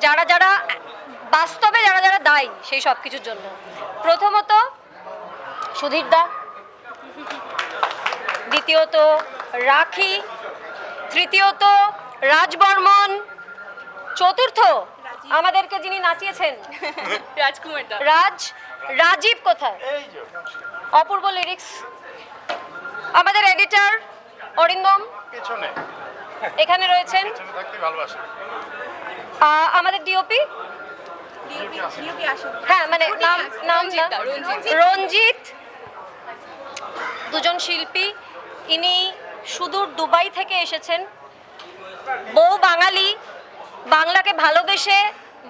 যারা যারা বাস্তবে যারা যারা দায়ী সেই সব কিছুর জন্য। প্রথমত সুধীর দা। দ্বিতীয়ত রাখি। তৃতীয়ত রাজবর্মন। চতুর্থ আমাদেরকে যিনি নাচিয়েছেন। রাজকুমার রাজ রাজীব কোথায়? অপূর্ব লিরিক্স আমাদের এডিটর অরিন্দম। পিছনে। এখানে রয়েছেন? আমাদের ডিওপি হ্যাঁ মানে নাম নাম রঞ্জিত দুজন শিল্পী। ইনি সুদূর দুবাই থেকে এসেছেন। বউ বাঙালি বাংলাকে ভালোবেসে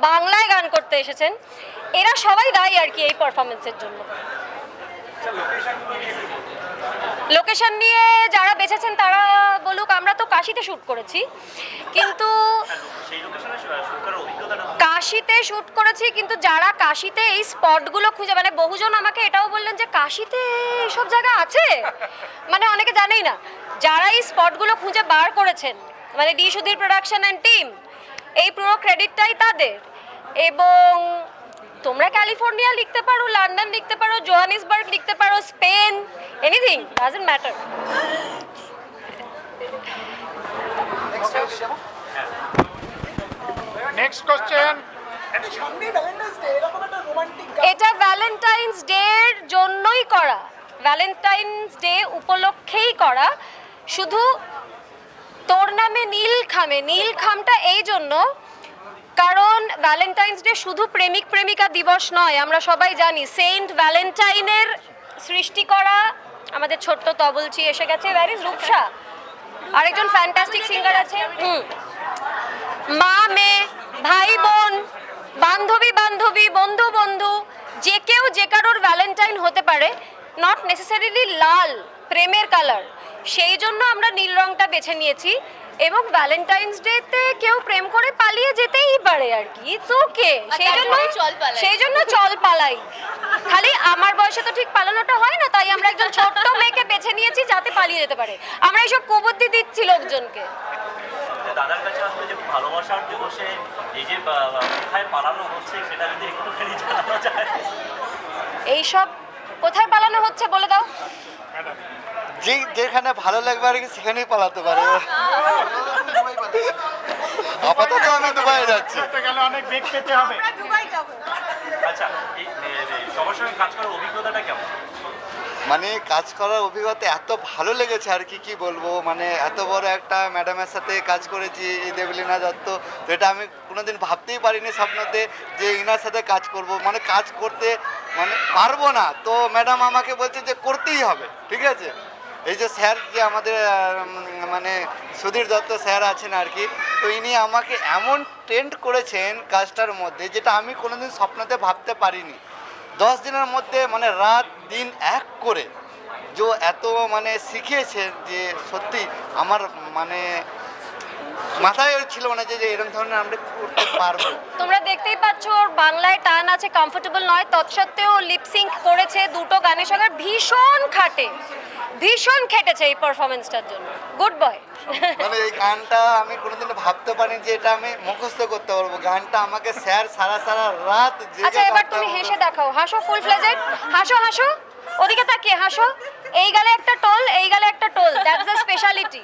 বাংলায় গান করতে এসেছেন। এরা সবাই দায়ী আর কি এই পারফরমেন্সের জন্য। লোকেশন নিয়ে যারা বেছেছেন তারা বলুক কাশিতে শ্যুট করেছি। কিন্তু কাশিতে শ্যুট করেছি, কিন্তু যারা কাশিতে এই স্পটগুলো খুঁজে মানে বহুজন আমাকে এটাও বললেন যে কাশিতে এইসব জায়গা আছে? মানে অনেকে জানেই না। যারা এই স্পটগুলো খুঁজে বার করেছেন মানে D Sudhir production and team এই পুরো ক্রেডিটটাই তাদের। এবং তোমরা ক্যালিফোর্নিয়া লিখতে পারো, লন্ডন লিখতে পারো, জোহানিসবার্গ লিখতে পারো, Spain anything doesn't matter next question এটা ভ্যালেন্টাইন্স ডের জন্যই করা। ভ্যালেন্টাইন্স ডে উপলক্ষেই করা। শুধু তোর নামে নীল খামে। নীল খামটা এই জন্য, কারণ ভ্যালেন্টাইন্স ডে শুধু প্রেমিক প্রেমিকা দিবস নয়, আমরা সবাই জানি। সেন্ট ভ্যালেন্টাইনের সৃষ্টি করা আমাদের ছোট্ট তবলচি এসে গেছে। ভ্যার ইজ রূপসা আরেকজন ফ্যান্টাস্টিক সিঙ্গার আছে। হুম। মা মেয়ে ভাই বোন বান্ধবী বান্ধবী বন্ধু বন্ধু যে কেউ যে কারোর ভ্যালেন্টাইন হতে পারে নট নেসেসারিলি লাল প্রেমের কালার সেই জন্য আমরা নীল রংটা বেছে নিয়েছি এবং ভ্যালেন্টাইন্স ডেতে কেউ প্রেম করে পালিয়ে যেতেই পারে আর কি। ইটস ওকে সেই জন্য চল পালাই। সেই জন্য চল পালাই। খালি আমার বয়সে তো ঠিক পালানোটা হয় না তাই আমরা একজন ছোট্ট মেয়েকে বেছে নিয়েছি যাতে পালিয়ে যেতে পারে। আমরা এইসব কুবুদ্ধি দিচ্ছি লোকজনকে। দাদার কাছে আসলে যে ভালোবাসার দিবসে এই যে কোথায় পালানো হচ্ছে সেটা যদি একটুখানি জানানো যায়। এইসব কোথায় পালানো হচ্ছে বলে দাও। যে যেখানে ভালো লাগবে আর কি সেখানেই পালাতে পারে। আপাতত আমি দুবাই যাচ্ছি। গেলে অনেক বেগ পেতে হবে। আচ্ছা এই সবার সঙ্গে কাজ করার অভিজ্ঞতাটা কেমন? মানে কাজ করার অভিজ্ঞতা এত ভালো লেগেছে আর কি কি বলব? মানে এত বড় একটা ম্যাডামের সাথে কাজ করেছি এই দেবলীনা দত্ত। তো এটা আমি কোনোদিন ভাবতেই পারিনি স্বপ্নতে যে ইনার সাথে কাজ করব। মানে কাজ করতে মানে পারব না। তো ম্যাডাম আমাকে বলছে যে করতেই হবে ঠিক আছে? এই যে স্যার যে আমাদের মানে সুধীর দত্ত স্যার আছেন আর কি, তো ইনি আমাকে এমন ট্রেন্ড করেছেন কাজটার মধ্যে যেটা আমি কোনোদিন স্বপ্নতে ভাবতে পারিনি। দশ দিনের মধ্যে মানে রাত, দিন এক করে যে এত মানে শিখিয়েছেন যে সত্যি আমার মানে মাথায় ছিল না যে এরকম ধরনের আমরা করতে পারব। তোমরা দেখতেই পাচ্ছ ওর বাংলায় টান আছে কমফোর্টেবল নয়। তৎসত্ত্বেও লিপসিঙ্ক করেছে দুটো গানের সঙ্গে ভীষণ খাটে। ভীষণ খেটেছে এই পারফরমেন্সটার জন্য। গুড বয় মানে এই গানটা আমি কোনোদিন ভাবতে পারিনি যে এটা আমি মুখস্থ করতে পারব। গানটা আমাকে স্যার সারা সারা রাত যে আচ্ছা এবার তুমি হেসে দেখাও। হাসো ফুল ফ্লেজেড হাসো হাসো। ওদিকে তাকিয়ে হাসো। এই গালে একটা টোল এই গালে একটা টোল। দ্যাটস দ্য স্পেশালিটি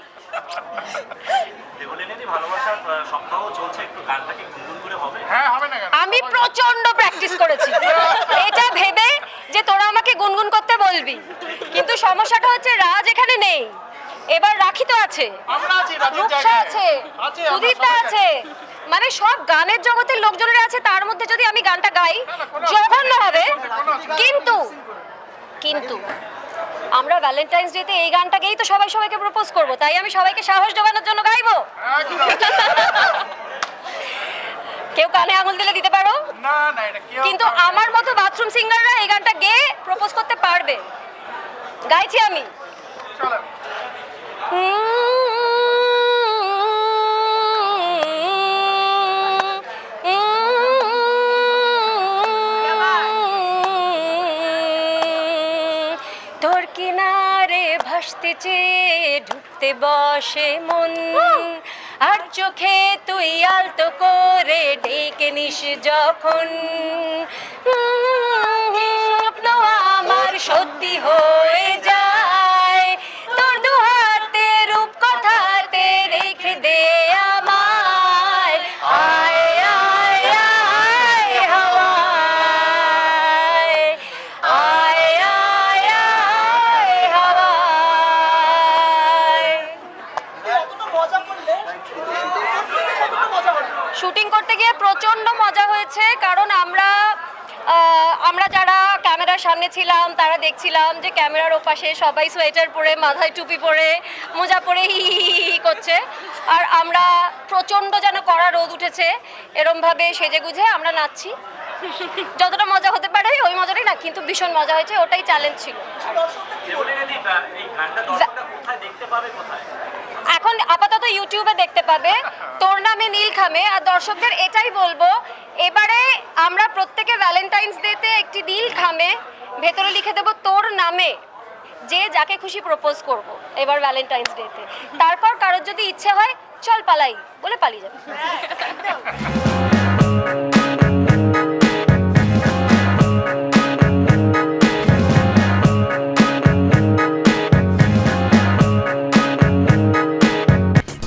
দেবলিনীতি ভালোবাসার আহ, সপ্তাহ চলছে একটু গানটাকে গুনগুন করে হবে। হ্যাঁ হবে না কেন? আমি প্রচণ্ড প্র্যাকটিস করেছি। এটা ভেবে যে তোরা আমাকে গুনগুন করতে বলবি। কিন্তু সমস্যাটা হচ্ছে রাজ এখানে নেই। এবার রাখি তো আছে। রূপসা আছে সবাই আছে। মানে সব গানের জগতের লোকজনের আছে তার মধ্যে যদি আমি গানটা গাই জঘন্য হবে। কিন্তু কিন্তু আমরা ভ্যালেন্টাইন্স ডেতে এই গানটাকেই তো সবাই সবাইকে প্রপোজ করব। তাই আমি সবাইকে সাহস জোগানোর জন্য গাইবো? কেউ কানে আঙুল দিলে দিতে পারো? না না এটা কিন্তু আমার মতো বাথরুম সিঙ্গাররা এই গানটা গেয়ে প্রপোজ করতে পারবে। গাইছি আমি। চলো। তোর ভাসতে চেয়ে ঢুকতে বসে মন। আর চোখে তুই আলতো করে ডেকে নিস যখন আমার সত্যি হয়ে যায়। শুটিং করতে গিয়ে প্রচণ্ড মজা হয়েছে কারণ আমরা আমরা যারা ক্যামেরার সামনে ছিলাম তারা দেখছিলাম যে ক্যামেরার ওপাশে সবাই সোয়েটার পরে মাথায় টুপি পরে মোজা পরে হি করছে। আর আমরা প্রচণ্ড যেন কড়া রোদ উঠেছে এরমভাবে সেজে গুজে আমরা নাচছি। যতটা মজা হতে পারে ওই মজাটাই না কিন্তু ভীষণ মজা হয়েছে ওটাই চ্যালেঞ্জ ছিল। আপাতত ইউটিউবে দেখতে পাবে। তোর নামে নীল খামে। আর দর্শকদের এটাই বলব এবারে আমরা প্রত্যেকে ভ্যালেন্টাইন্স ডেতে একটি নীল খামে ভেতরে লিখে দেবো তোর নামে যে যাকে খুশি প্রপোজ করব এবার ভ্যালেন্টাইন্স ডেতে তারপর কারোর যদি ইচ্ছে হয় চল পালাই বলে পালিয়ে যাবে।